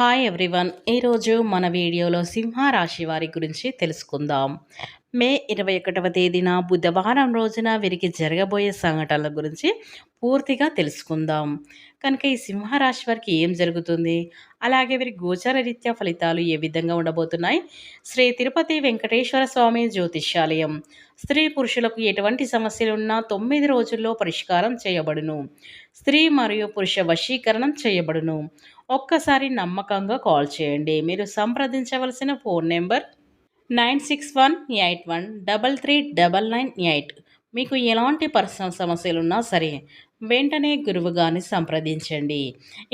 Hi everyone ఈరోజు మన వీడియోలో సింహరాశి వారి గురించి తెలుసుకుందాం. మే ఇరవై ఒకటవ తేదీన బుధవారం రోజున వీరికి జరగబోయే సంఘటనల గురించి పూర్తిగా తెలుసుకుందాం. కనుక ఈ సింహరాశి వారికి ఏం జరుగుతుంది? అలాగే వీరి గోచర రీత్యా ఫలితాలు ఏ విధంగా ఉండబోతున్నాయి? శ్రీ తిరుపతి వెంకటేశ్వర స్వామి జ్యోతిష్యాలయం. స్త్రీ పురుషులకు ఎటువంటి సమస్యలు ఉన్నా తొమ్మిది రోజుల్లో పరిష్కారం చేయబడును. స్త్రీ మరియు పురుష వశీకరణం చేయబడును. ఒక్కసారి నమ్మకంగా కాల్ చేయండి. మీరు సంప్రదించవలసిన phone number nine six one eight one double three double nine eight. మీకు ఎలాంటి పర్సనల్ సమస్యలున్నా సరే వెంటనే గురువుగారిని సంప్రదించండి.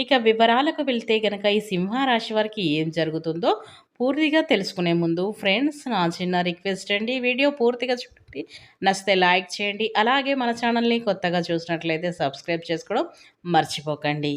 ఇక వివరాలకు వెళ్తే కనుక ఈ సింహరాశి వారికి ఏం జరుగుతుందో పూర్తిగా తెలుసుకునే ముందు ఫ్రెండ్స్ నా చిన్న రిక్వెస్ట్ అండి. వీడియో పూర్తిగా చూడండి. నచ్చితే లైక్ చేయండి. అలాగే మన ఛానల్ని కొత్తగా చూసినట్లయితే సబ్స్క్రైబ్ చేసుకోవడం మర్చిపోకండి.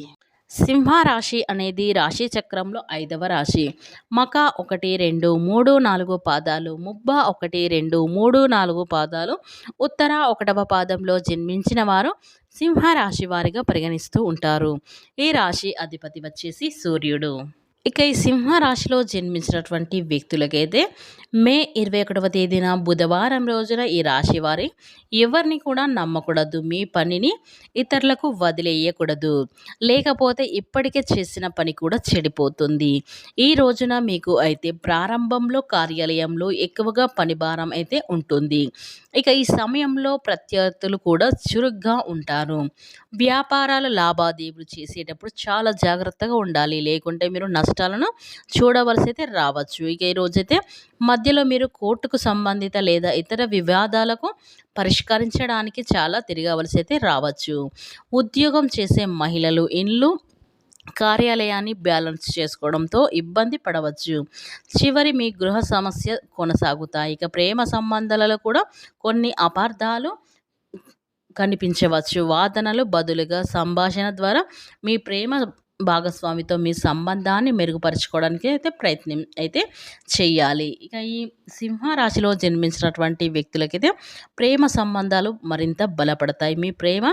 సింహరాశి అనేది రాశి చక్రంలో ఐదవ రాశి. మక ఒకటి రెండు మూడు నాలుగు పాదాలు ముబ్బ ఒకటి రెండు మూడు నాలుగు పాదాలు ఉత్తర ఒకటవ పాదంలో జన్మించిన వారు సింహరాశి వారిగా పరిగణిస్తూ ఉంటారు. ఈ రాశి అధిపతి వచ్చేసి సూర్యుడు. ఇక ఈ సింహరాశిలో జన్మించినటువంటి వ్యక్తులకైతే మే ఇరవై ఒకటవ తేదీన బుధవారం రోజున ఈ రాశి వారి ఎవరిని కూడా నమ్మకూడదు. మీ పనిని ఇతరులకు వదిలేయకూడదు. లేకపోతే ఇప్పటికే చేసిన పని కూడా చెడిపోతుంది. ఈ రోజున మీకు అయితే ప్రారంభంలో కార్యాలయంలో ఎక్కువగా పని భారం అయితే ఉంటుంది. ఇక ఈ సమయంలో ప్రత్యర్థులు కూడా చురుగ్గా ఉంటారు. వ్యాపారాల లావాదేవీలు చేసేటప్పుడు చాలా జాగ్రత్తగా ఉండాలి. లేకుంటే మీరు నష్టాలను చూడవలసి అయితే రావచ్చు. ఇక ఈరోజైతే మధ్యలో మీరు కోర్టుకు సంబంధిత లేదా ఇతర వివాదాలకు పరిష్కరించడానికి చాలా తిరగవలసి అయితే రావచ్చు. ఉద్యోగం చేసే మహిళలు ఇండ్లు కార్యాలయాన్ని బ్యాలెన్స్ చేసుకోవడంతో ఇబ్బంది పడవచ్చు. చివరి మీ గృహ సమస్య కొనసాగుతాయి. ఇక ప్రేమ సంబంధాలలో కూడా కొన్ని అపార్థాలు కనిపించవచ్చు. వాదనలు బదులుగా సంభాషణ ద్వారా మీ ప్రేమ భాగస్వామితో మీ సంబంధాన్ని మెరుగుపరచుకోవడానికి అయితే ప్రయత్నం అయితే చేయాలి. ఇక ఈ సింహరాశిలో జన్మించినటువంటి వ్యక్తులకైతే ప్రేమ సంబంధాలు మరింత బలపడతాయి. మీ ప్రేమ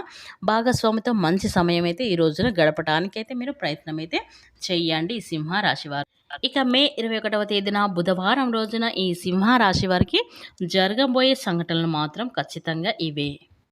భాగస్వామితో మంచి సమయం అయితే ఈ రోజున గడపడానికి అయితే మీరు ప్రయత్నం అయితే చేయండి ఈ సింహరాశి వారు. ఇక మే ఇరవై ఒకటవ తేదీన బుధవారం రోజున ఈ సింహరాశి వారికి జరగబోయే సంఘటనలు మాత్రం ఖచ్చితంగా ఇవే.